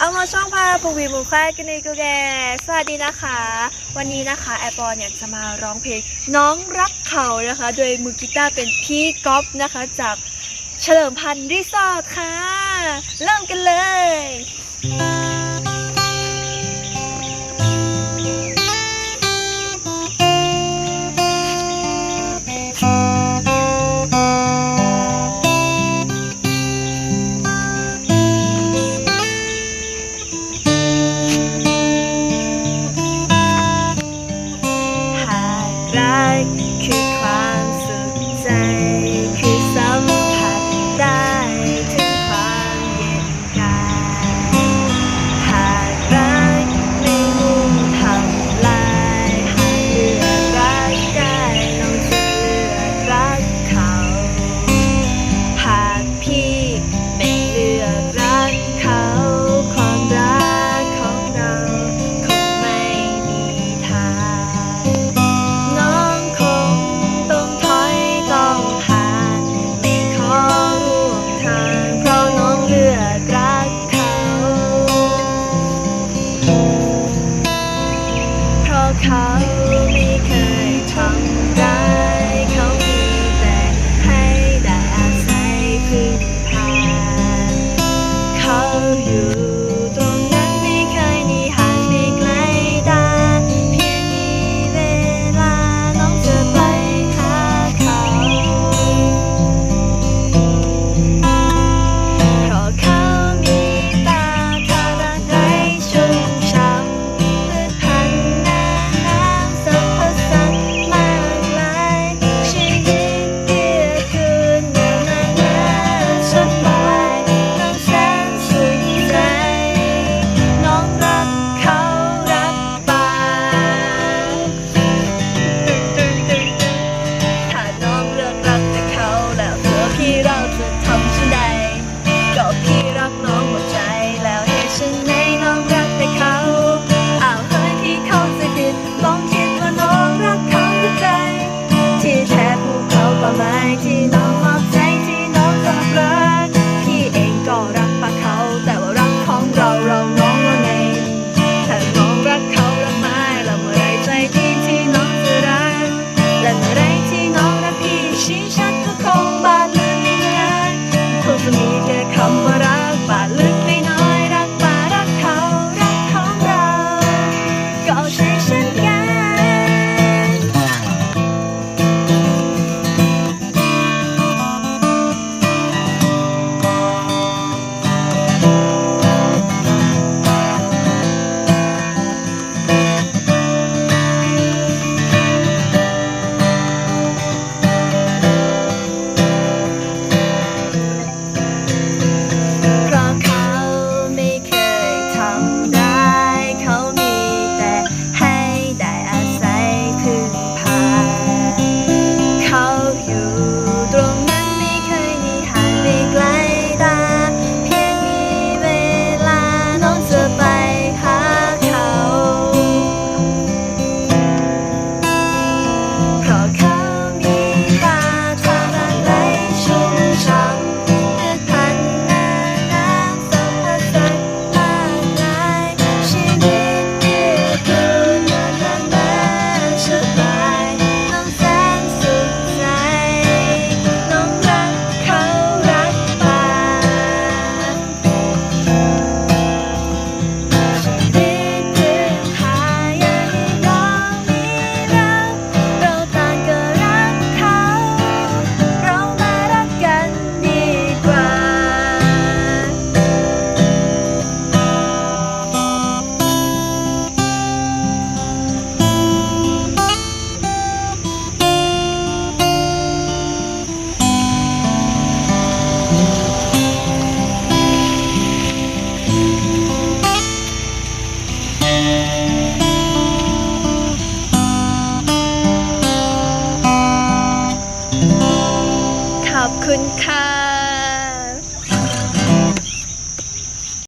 เอามาช่องพาปูวีมูค่ายกันเลยกูแกสวัสดีนะคะ วันนี้นะคะแอปปอเนี่ยจะมาร้องเพลงน้องรักเขานะคะ โดยมือกีตาร์เป็นพี่ก๊อฟนะคะ จากเฉลิมพันธ์รีสอร์ทค่ะ เริ่มกันเลย Like. ที่น้องมอบใจที่น้องตอบรักพี่เองก็รักเขาแต่ว่ารักของเราเราน้องว่ไงถ้าน้องรักเขารักไม้แล้วม่ไรใจดีที่น้องจะรักและเม่ไรที่น้องรักพี่ชี้ชัดก็คงบาดลึกไม่นานคงจะมีแค่คำว่ารักบาดลึกไม่น้อยรักป่ารักเขารักของเราก็ใช้ฉัน